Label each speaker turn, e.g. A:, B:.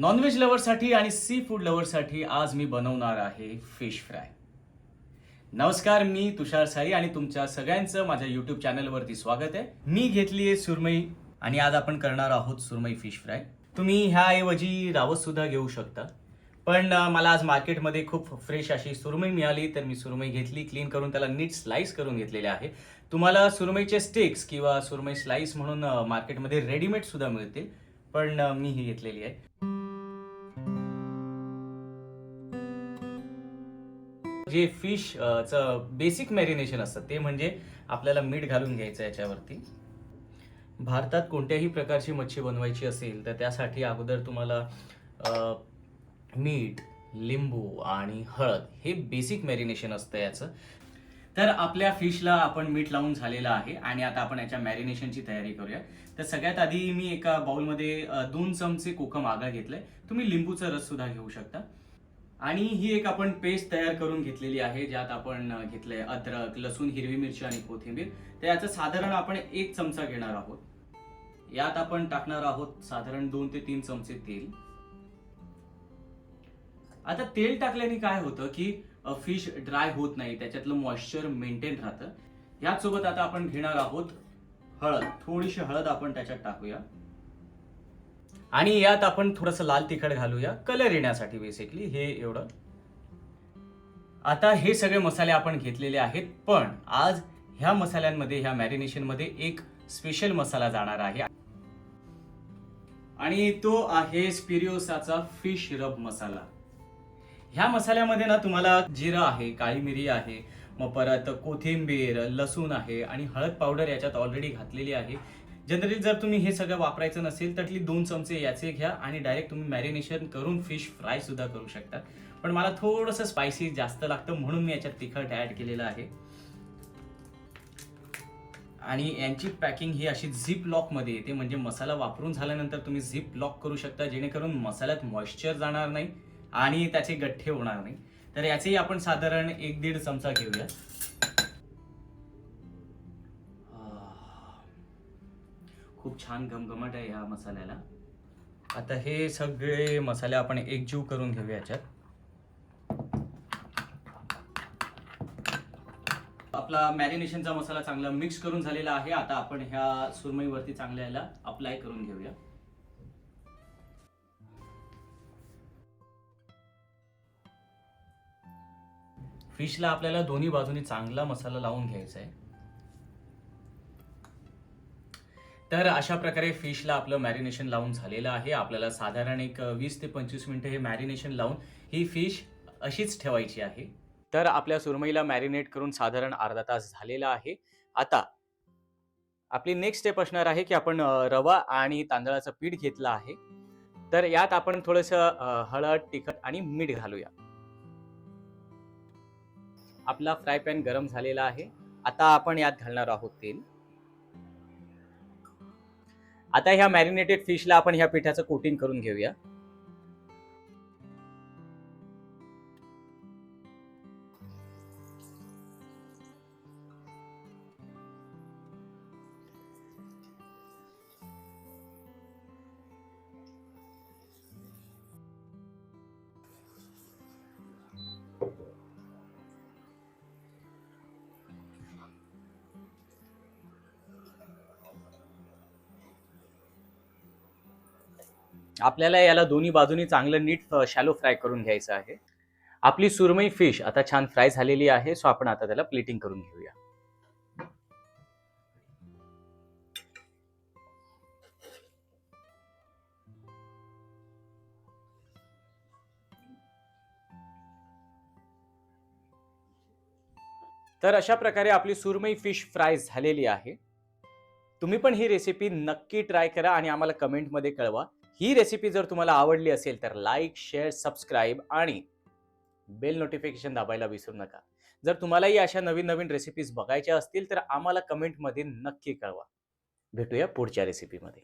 A: Non veg लवरसाठी आणि sea food लवरसाठी आज मी बनवणार आहे फिश फ्राय नमस्कार मी तुषार साई आणि तुमच्या सगळ्यांचं माझ्या युट्यूब चॅनलवरती स्वागत आहे. मी घेतली आहे सुरमई आणि आज आपण करणार आहोत सुरमई फिश फ्राय तुम्ही ह्याऐवजी रावत सुद्धा घेऊ शकता. पण मला आज मार्केटमध्ये खूप फ्रेश अशी सुरमई मिळाली तर मी सुरमई घेतली क्लीन करून त्याला नीट स्लाइस करून घेतलेले आहे. तुम्हाला सुरमईचे स्टिक्स किंवा सुरमई स्लाइस म्हणून मार्केटमध्ये रेडीमेड सुद्धा मिळतील पण मी ही घेतलेली आहे. जे फिश च बेसिक मॅरिनेशन असतं ते म्हणजे आपल्याला मीठ घालून घ्यायचं याच्यावरती. भारतात कोणत्याही प्रकारची मच्छी बनवायची असेल तर त्यासाठी अगोदर तुम्हाला मीठ लिंबू आणि हळद हे बेसिक मॅरिनेशन असतं याचं. तर आपल्या फिशला आपण मीठ लावून झालेलं आहे आणि आता आपण याच्या मॅरिनेशनची तयारी करूया. तर सगळ्यात आधी मी एका बाउलमध्ये दोन चमचे कोकम आगळ घेतलंय. तुम्ही लिंबूचा रस सुद्धा घेऊ शकता. आणि ही एक आपण पेस्ट तयार करून घेतलेली आहे ज्यात आपण घेतलंय अद्रक लसूण हिरवी मिरची आणि कोथिंबीर. तर याचं साधारण आपण एक चमचा घेणार आहोत. यात आपण टाकणार आहोत साधारण दोन ते तीन चमचे तेल. आता तेल टाकल्याने काय होतं की फिश ड्राय होत नाही त्याच्यातलं मॉइश्चर मेंटेन राहतं. याचसोबत आता आपण घेणार आहोत हळद. थोडीशी हळद आपण त्याच्यात टाकूया. आणि यात आपण थोडंसं लाल तिखट घालूया. कलर येण्यासाठी बेसिकली हे एवढं. आता हे सगळे मसाले आपण घेतलेले आहेत पण आज ह्या मसाल्यांमध्ये ह्या मॅरिनेशनमध्ये एक स्पेशल मसाला जाणार आहे. आणि तो आहे स्पिरिओसाचा फिश रब मसाला. ह्या मसाल्यामध्ये ना तुम्हाला जिरं आहे काळी मिरी आहे मग परत कोथिंबीर लसूण आहे आणि हळद पावडर याच्यात ऑलरेडी घातलेली आहे. जनरली जर तुम्ही हे सगळं वापरायचं नसेल त्यातली दोन चमचे याचे घ्या आणि डायरेक्ट तुम्ही मॅरिनेशन करून फिश फ्राय सुद्धा करू शकता. पण मला थोडंसं स्पायसी जास्त लागतं म्हणून मी याच्यात तिखट ऍड केलेलं आहे. आणि यांची पॅकिंग ही अशी झिप लॉकमध्ये येते म्हणजे मसाला वापरून झाल्यानंतर तुम्ही झिप लॉक करू शकता जेणेकरून मसाल्यात मॉइश्चर जाणार नाही आणि त्याचे गठ्ठे होणार नाही. तर याचेही आपण साधारण एक दीड चमचा घेऊया खूप छान घमघमाट आहे ह्या मसाल्याला. आता हे सगळे मसाले आपण एकजीव करून घेऊया याच्यात. आपला मॅरिनेशनचा मसाला चांगला मिक्स करून झालेला आहे. आता आपण ह्या सुरमईवरती चांगल्या याला अप्लाय करून घेऊया. फिशला आपल्याला दोन्ही बाजूनी चांगला मसाला लावून घ्यायचा आहे. तर अशा प्रकारे फिशला आपलं मॅरिनेशन लावून झालेलं आहे. आपल्याला साधारण एक वीस ते पंचवीस मिनटं हे मॅरिनेशन लावून ही फिश अशीच ठेवायची आहे. तर आपल्या सुरमईला मॅरिनेट करून साधारण अर्धा तास झालेला आहे. आता आपली नेक्स्ट स्टेप असणार आहे की आपण रवा आणि तांदळाचं पीठ घेतलं आहे. तर यात आपण थोडंसं हळद तिखट आणि मीठ घालूया. आपला फ्राय पॅन गरम झालेला आहे. आता आपण यात घालणार आहोत तेल. आता ह्या मॅरिनेटेड फिशला आपण ह्या पिठाचं कोटिंग करून घेऊया. आपल्याला याला दोन्ही बाजूनी चांगलं नीट शॅलो फ्राय करून घ्यायचं आहे. आपली सुरमई फिश आता छान फ्राय झालेली आहे सो आपण आता त्याला प्लेटिंग करून घेऊया. तर अशा प्रकारे आपली सुरमई फिश फ्राय झालेली आहे. तुम्ही पण ही रेसिपी नक्की ट्राय करा आणि आम्हाला कमेंटमध्ये कळवा. ही रेसिपी जर तुम्हाला आवडली असेल तर लाईक शेअर सबस्क्राईब आणि बेल नोटिफिकेशन दाबायला विसरू नका. जर तुम्हालाही अशा नवीन नवीन रेसिपीज बघायच्या असतील तर आम्हाला कमेंटमध्ये नक्की कळवा. भेटूया पुढच्या रेसिपीमध्ये